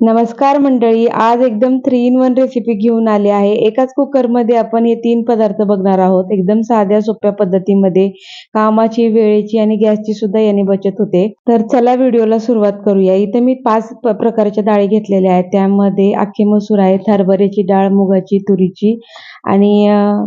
नमस्कार मंडळी आज एकदम थ्री इन वन रेसिपी घेऊन आले आहे. एकाच कुकरमध्ये आपण हे तीन पदार्थ बघणार आहोत. एकदम साध्या सोप्या पद्धतीमध्ये कामाची वेळेची आणि गॅसची सुद्धा याने बचत होते. तर चला व्हिडिओला सुरुवात करूया. इथे मी पाच प्रकारच्या डाळी घेतलेल्या आहेत. त्यामध्ये अख्खे मसूर आहेत हरभऱ्याची डाळ मुगाची तुरीची आणि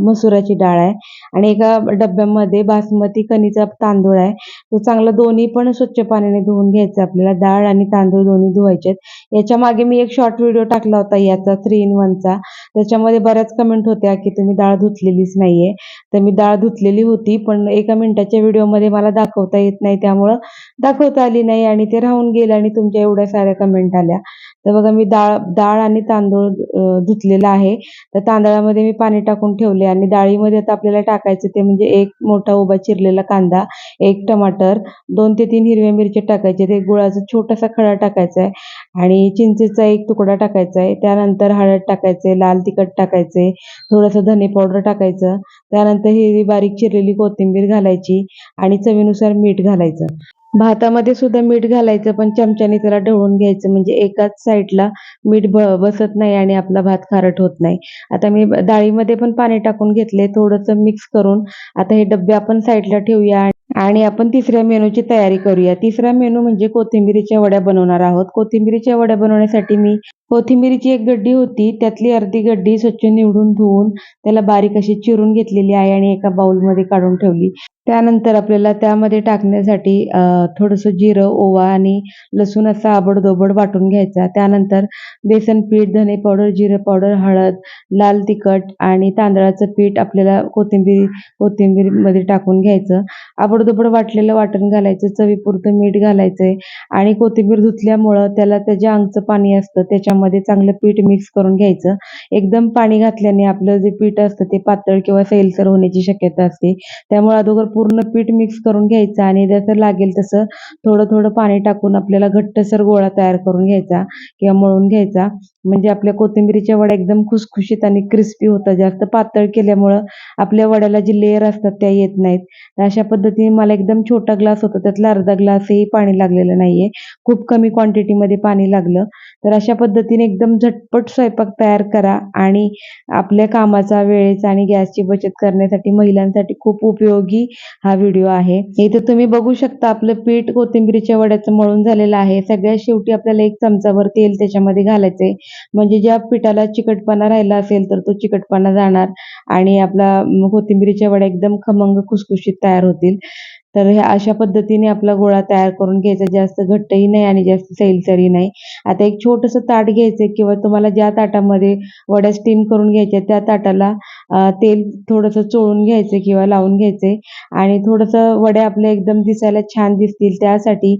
मसुराची डाळ आहे. आणि एका डब्यामध्ये बासमती कणीचा तांदूळ आहे. तो चांगला दोन्ही पण स्वच्छ पाण्याने धुवून घ्यायचा आपल्याला. डाळ आणि तांदूळ दोन्ही धुवायचे याच्या मागे मी एक शॉर्ट व्हिडिओ टाकला होता याचा थ्री इन वनचा त्याच्यामध्ये बऱ्याच कमेंट होत्या की तुम्ही डाळ धुतलेलीच नाहीये. तर मी डाळ धुतलेली होती पण एका मिनिटाच्या व्हिडिओमध्ये मला दाखवता येत नाही. त्यामुळं दाखवता आली नाही आणि ते राहून गेलं आणि तुमच्या एवढ्या साऱ्या कमेंट आल्या. तर बघा मी डाळ डाळ आणि तांदूळ धुतलेला आहे. तर तांदळामध्ये मी पाणी टाकून ठेवले आणि डाळीमध्ये आता आपल्याला टाकायचं ते म्हणजे एक मोठा उभा चिरलेला कांदा एक टमाटर दोन ते तीन हिरव्या मिरच्या टाकायचे ते गुळाचा छोटासा खडा टाकायचा आहे आणि चिंचेचा एक तुकडा टाकायचा आहे. त्यानंतर हळद टाकायचे लाल तिखट टाकायचे थोडंसं धने पावडर टाकायचं. त्यानंतर हिरवी बारीक चिरलेली कोथिंबीर घालायची आणि चवीनुसार मीठ घालायचं. भातामध्ये सुद्धा मीठ घालायचं पण चमच्याने त्याला ढवळून घ्यायचं. म्हणजे एकाच साईडला मीठ बसत नाही आणि आपला भात खारट होत नाही. आता मी डाळीमध्ये पण पाणी टाकून घेतले थोडंसं मिक्स करून. आता हे डबे आपण साईडला ठेवूया आणि आपण तिसऱ्या मेनूची तयारी करूया. तिसरा मेनू म्हणजे कोथिंबिरीच्या वड्या बनवणार आहोत. कोथिंबिरीच्या वड्या बनवण्यासाठी मी कोथिंबिरीची एक गड्डी होती. त्यातली अर्धी गड्डी स्वच्छ निवडून धुवून त्याला बारीक अशी चिरून घेतलेली आहे आणि एका बाउलमध्ये काढून ठेवली. त्यानंतर आपल्याला त्यामध्ये टाकण्यासाठी थोडंसं जिरं ओवा आणि लसूण असा आबडधोबड वाटून घ्यायचा. त्यानंतर बेसन पीठ धने पावडर जिरं पावडर हळद लाल तिखट आणि तांदळाचं पीठ आपल्याला कोथिंबीर कोथिंबीरमध्ये टाकून घ्यायचं. आबडधोबड वाटलेलं वाटण घालायचं चवीपुरतं मीठ घालायचंय आणि कोथिंबीर धुतल्यामुळं त्याला त्याच्या अंगचं पाणी असतं त्याच्यामध्ये चांगलं पीठ मिक्स करून घ्यायचं. एकदम पाणी घातल्याने आपलं जे पीठ असतं ते पातळ किंवा सैलसर होण्याची शक्यता असते. त्यामुळे अगोदर पूर्ण पीठ मिक्स करून घ्यायचं आणि जसं लागेल तसं थोडं थोडं पाणी टाकून आपल्याला घट्टसर गोळा तयार करून घ्यायचा किंवा मळून घ्यायचा. म्हणजे आपल्या कोथिंबीरीच्या वड्या एकदम खुसखुशीत आणि क्रिस्पी होतात. जास्त पातळ केल्यामुळं आपल्या वड्याला जी लेअर असतात त्या येत नाहीत. तर अशा पद्धतीने मला एकदम छोटा ग्लास होता. त्यातला अर्धा ग्लासही पाणी लागलेलं नाहीये. खूप कमी क्वांटिटीमध्ये पाणी लागलं. तर अशा पद्धतीने एकदम झटपट स्वयंपाक तयार करा आणि आपल्या कामाचा वेळेचा आणि गॅसची बचत करण्यासाठी महिलांसाठी खूप उपयोगी हा व्हिडिओ आहे. इथे तुम्ही बघू शकता आपलं पीठ कोथिंबीरीच्या वड्याचं मळून झालेलं आहे. सगळ्यात शेवटी आपल्याला एक चमचाभर तेल त्याच्यामध्ये घालायचंय. म्हणजे ज्या पिठाला चिकटपणा राहिला असेल तर तो चिकटपणा जाणार आणि आपला कोथिंबीरीच्या वड्या एकदम खमंग खुसखुशीत तयार होतील. तर ह्या अशा पद्धतीने आपला गोळा तयार करून घ्यायचा. जास्त घट्टही नाही आणि जास्त सैलसरही नाही. आता एक छोटंसं ताट घ्यायचं किंवा तुम्हाला ज्या ताटामध्ये वड्या स्टीम करून घ्यायच्या त्या ताटाला तेल थोडंसं चोळून घ्यायचं किंवा लावून घ्यायचे. आणि थोडंसं वड्या आपल्या एकदम दिसायला छान दिसतील. त्यासाठी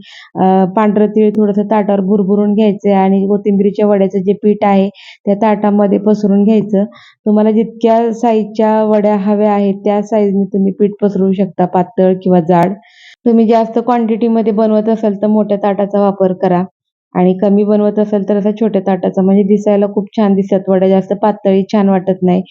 पांढरं तीळ थोडंसं ताटावर भुरभुरून घ्यायचं आणि कोथिंबीरीच्या वड्याचं जे पीठ आहे त्या ताटामध्ये पसरून घ्यायचं. तुम्हाला जितक्या साईजच्या वड्या हव्या आहेत त्या साईजने तुम्ही पीठ पसरू शकता. पातळ किंवा जाड. तुम्ही जास्त क्वांटिटीमध्ये बनवत असाल तर मोठ्या ताटाचा वापर करा. आणि कमी बनवत असाल तर असा छोट्या ताटाचा. म्हणजे दिसायला खूप छान दिसतात वड्या जास्त पातळी छान वाटत नाही.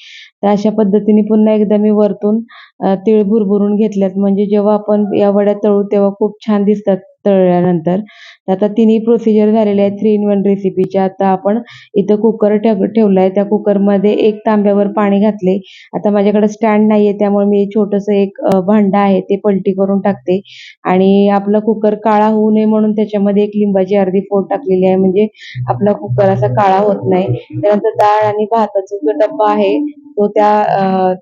तर अशा पद्धतीने पुन्हा एकदा मी वरतून तिळ तीळ भुरभुरून घेतल्यात. म्हणजे जेव्हा आपण या वड्या तळू तेव्हा खूप छान दिसतात. तळल्यानंतर. आता तिन्ही प्रोसिजर झालेल्या आहेत. थ्री इन वन रेसिपीच्या आता आपण इथं कुकर ठेव आहे त्या कुकरमध्ये एक तांब्यावर पाणी घातले आता माझ्याकडे स्टँड नाहीये. त्यामुळे मी छोटंसं एक भांड भांडं आहे. ते पलटी करून टाकते. आणि आपला कुकर काळा होऊ नये म्हणून त्याच्यामध्ये एक लिंबाची अर्धी फोड टाकलेली आहे. म्हणजे आपला कुकर असा काळा होत नाही. त्यानंतर डाळ आणि भाताचा जो डब्बा आहे तो त्या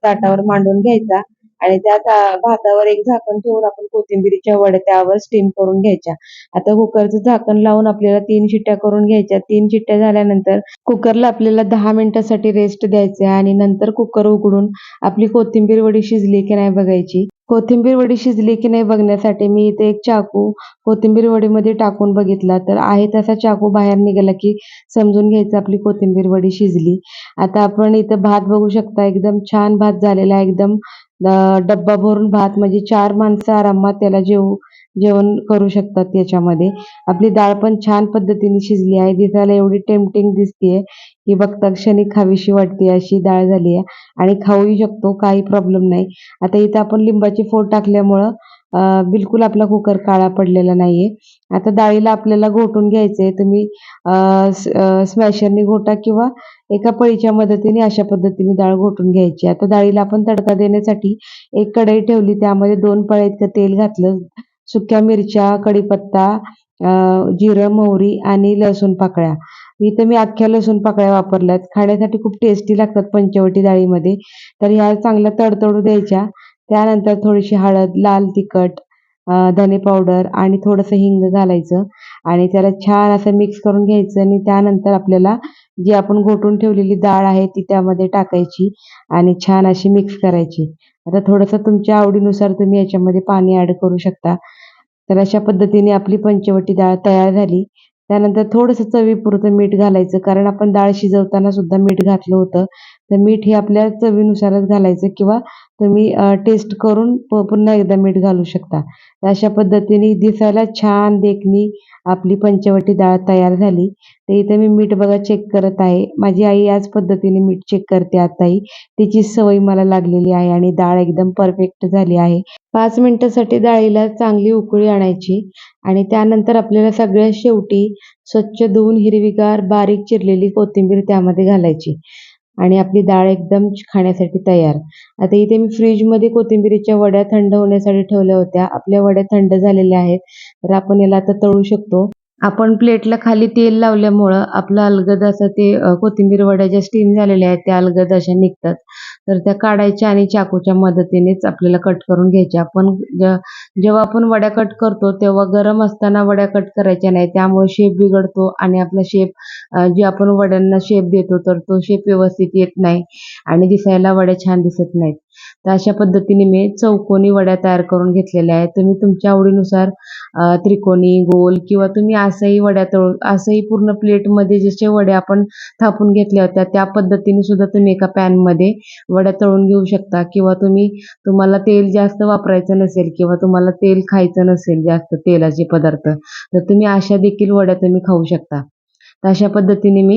ताटावर मांडून घ्यायचा. आणि त्या भातावर एक झाकण ठेवून आपण कोथिंबीरीच्या वड्या त्यावर स्टीम करून घ्यायच्या. आता कुकरचं झाकण लावून आपल्याला तीन शिट्ट्या करून घ्यायच्या. तीन शिट्ट्या झाल्यानंतर कुकरला आपल्याला दहा मिनिटासाठी रेस्ट द्यायचे आणि नंतर कुकर उघडून आपली कोथिंबीर वडी शिजली की नाही बघायची. कोथिंबीर वडी शिजली की नाही बघण्यासाठी मी इथे एक चाकू कोथिंबीर वडीमध्ये टाकून बघितला. तर आहे तसा चाकू बाहेर निघाला की समजून घ्यायचं आपली कोथिंबीर वडी शिजली. आता आपण इथं भात बघू शकता एकदम छान भात झालेला आहे. एकदम डब्बा भरून भात म्हणजे चार माणसं आरामात त्याला जेवू जेवण करू शकतात याच्यामध्ये आपली डाळ पण छान पद्धतीने शिजली आहे. दिसायला एवढी टेम्पटिंग दिसतीये. ही बघता क्षणी खावीशी वाटते अशी डाळ झाली आहे. आणि खाऊही शकतो काही प्रॉब्लेम नाही. आता इथं आपण लिंबाची फोड टाकल्यामुळं बिलकुल आपला कुकर काळा पडलेला नाहीये. आता डाळीला आपल्याला घोटून घ्यायचंय तुम्ही स्मॅशरनी घोटा किंवा एका पळीच्या मदतीने अशा पद्धतीने डाळ घोटून घ्यायची. आता डाळीला आपण तडका देण्यासाठी एक कढई ठेवली त्यामध्ये दोन पळ्या इतकं तेल घातलं. सुक्या मिरच्या कढीपत्ता जिरं मोहरी आणि लसूण पाकळ्या. इथं मी अख्ख्या लसूण पाकळ्या वापरल्यात. खाण्यासाठी खूप टेस्टी लागतात पंचवटी डाळीमध्ये. तर ह्या चांगल्या तडतडू द्यायच्या. त्यानंतर थोडीशी हळद लाल तिखट धने पावडर आणि थोडंसं हिंग घालायचं. आणि त्याला छान असं मिक्स करून घ्यायचं आणि त्यानंतर आपल्याला जी आपण घोटून ठेवलेली डाळ आहे ती त्यामध्ये टाकायची आणि छान अशी मिक्स करायची. आता थोडंसं तुमच्या आवडीनुसार तुम्ही याच्यामध्ये पाणी ॲड करू शकता. तर अशा पद्धतीने आपली पंचवटी डाळ तयार झाली. त्यानंतर थोडंसं चवीपुरतं मीठ घालायचं कारण आपण डाळ शिजवताना सुद्धा मीठ घातलं होतं. तर मीठ हे आपल्या चवीनुसारच घालायचं किंवा तुम्ही टेस्ट करून प- पुन्हा एकदा मीठ घालू शकता. तर अशा पद्धतीने दिसायला छान देखणी आपली पंचवटी डाळ तयार झाली. तर इथे मी मीठ बघा चेक करत आहे. माझी आई याच पद्धतीने मीठ चेक करते आताही तिची सवय मला लागलेली आहे आणि डाळ एकदम परफेक्ट झाली आहे. पाच मिनिटासाठी डाळीला चांगली उकळी आणायची आणि त्यानंतर आपल्याला सगळ्यात शेवटी स्वच्छ धुवून हिरवीगार बारीक चिरलेली कोथिंबीर त्यामध्ये घालायची. आणि आपली डाळ एकदम खाण्यासाठी तयार. आता इथे मी फ्रीजमध्ये कोथिंबीरीच्या वड्या थंड होण्यासाठी ठेवल्या होत्या. आपल्या वड्या थंड झालेल्या आहेत. तर आपण याला आता तळू शकतो. आपण प्लेटला खाली तेल लावल्यामुळं आपलं अलगद असं ते कोथिंबीर वड्या ज्या स्टीम झालेल्या आहेत त्या अलगद अशा निघतात. तर त्या काढायच्या आणि चाकूच्या मदतीनेच आपल्याला कट करून घ्यायच्या. आपण ज- जेव्हा आपण वड्या कट करतो तेव्हा गरम असताना वड्या कट करायच्या नाही. त्यामुळे शेप बिघडतो आणि आपला शेप जे आपण वड्यांना शेप देतो तर तो शेप व्यवस्थित येत नाही आणि दिसायला वड्या छान दिसत नाहीत. तर अशा पद्धतीने मी चौकोनी वड्या तयार करून घेतलेल्या आहेत. तुम्ही तुमच्या आवडीनुसार त्रिकोणी गोल किंवा तुम्ही असंही वड्या तळून असंही पूर्ण प्लेटमध्ये जसे वड्या आपण थापून घेतल्या होत्या त्या पद्धतीने सुद्धा तुम्ही एका पॅनमध्ये वड्या तळून घेऊ शकता. किंवा तुम्ही तुम्हाला तेल जास्त वापरायचं नसेल किंवा तुम्हाला तेल खायचं नसेल जास्त तेलाचे पदार्थ तर तुम्ही अशा देखील वड्या तुम्ही खाऊ शकता. तर अशा पद्धतीने मी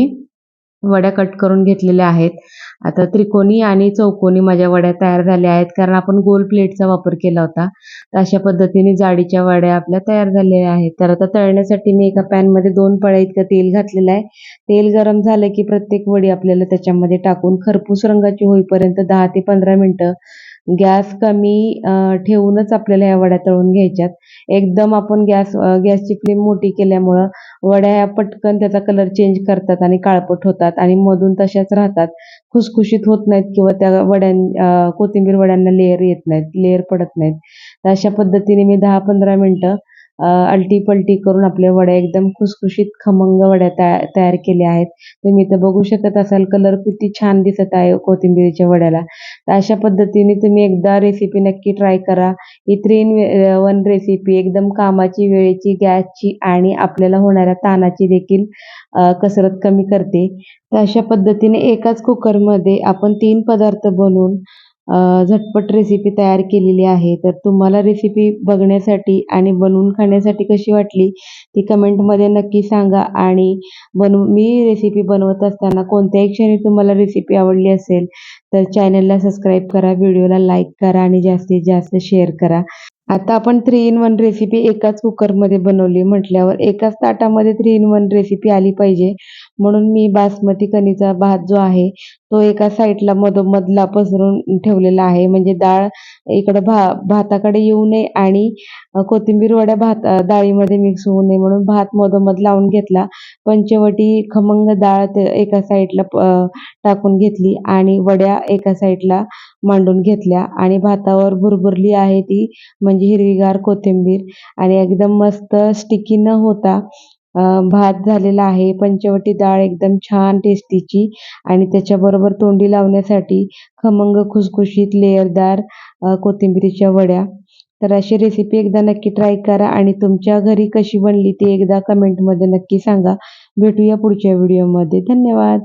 वड्या कट करून घेतलेल्या आहेत. आता त्रिकोणी आणि चौकोनी माझ्या वड्या तयार झाल्या आहेत कारण आपण गोल प्लेटचा वापर केला होता. तर अशा पद्धतीने जाडीच्या वड्या आपल्या तयार झालेल्या आहेत. तर आता तळण्यासाठी मी एका पॅनमध्ये दोन पळ्या इतकं तेल घातलेलं आहे. तेल गरम झालं की प्रत्येक वडी आपल्याला त्याच्यामध्ये टाकून खरपूस रंगाची होईपर्यंत दहा ते पंधरा मिनटं गॅस कमी ठेवूनच आपल्याला या वड्या तळून घ्यायच्यात. एकदम आपण गॅस गॅसची फ्लेम मोठी केल्यामुळं वड्या ह्या पटकन त्याचा कलर चेंज करतात आणि काळपट होतात आणि मधून तशाच राहतात. खुसखुशीत होत नाहीत किंवा त्या वड्यां कोथिंबीर वड्यांना लेअर येत नाहीत लेअर पडत नाहीत. तर अशा पद्धतीने मी दहा पंधरा मिनटं अलटी पलटी करून आपल्या वड्या एकदम खुसखुशीत खमंग वड्या तया तयार केल्या आहेत. तुम्ही इथं बघू शकत असाल कलर किती छान दिसत आहे कोथिंबीरीच्या वड्याला. तर अशा पद्धतीने तुम्ही एकदा रेसिपी नक्की ट्राय करा. ही थ्री इन वन रेसिपी एकदम कामाची वेळेची गॅसची आणि आपल्याला होणाऱ्या ताणाची देखील कसरत कमी करते. तर अशा पद्धतीने एकाच कुकरमध्ये आपण तीन पदार्थ बनवून झटपट रेसिपी तयार केलेली आहे. तर तुम्हाला रेसिपी बघण्यासाठी आणि बनवून खाण्यासाठी कशी वाटली ती कमेंटमध्ये नक्की सांगा. आणि बनवू मी रेसिपी बनवत असताना कोणत्याही क्षणी तुम्हाला रेसिपी आवडली असेल तर चॅनलला सबस्क्राईब करा व्हिडिओला लाईक करा आणि जास्तीत जास्त शेअर करा. आता आपण थ्री इन वन रेसिपी एकाच कुकरमध्ये बनवली. म्हटल्यावर एकाच ताटामध्ये थ्री इन वन रेसिपी आली पाहिजे. म्हणून मी बासमती कणीचा भात जो आहे तो एका साईडला मधोमधला पसरून ठेवलेला आहे. म्हणजे डाळ इकडं भा भाताकडे येऊ नये आणि कोथिंबीर वड्या भात डाळीमध्ये मिक्स होऊ नये. म्हणून भात मधोमध लावून घेतला. पंचवटी खमंग डाळ ते एका साईडला टाकून घेतली आणि वड्या एका साईडला मांडून घेतल्या आणि भातावर भुरभुरली आहे ती म्हणजे हिरवीगार कोथिंबीर. आणि एकदम मस्त स्टिकी न होता भात झालेला आहे. पंचवटी डाळ एकदम छान टेस्टीची आणि त्याच्याबरोबर तोंडी लावण्यासाठी खमंग खुसखुशीत लेयरदार कोथिंबीरीच्या वड्या. तर अशी रेसिपी एकदा नक्की ट्राय करा आणि तुमच्या घरी कशी बनली ती एकदा कमेंटमध्ये नक्की सांगा. भेटूया पुढच्या व्हिडिओमध्ये धन्यवाद.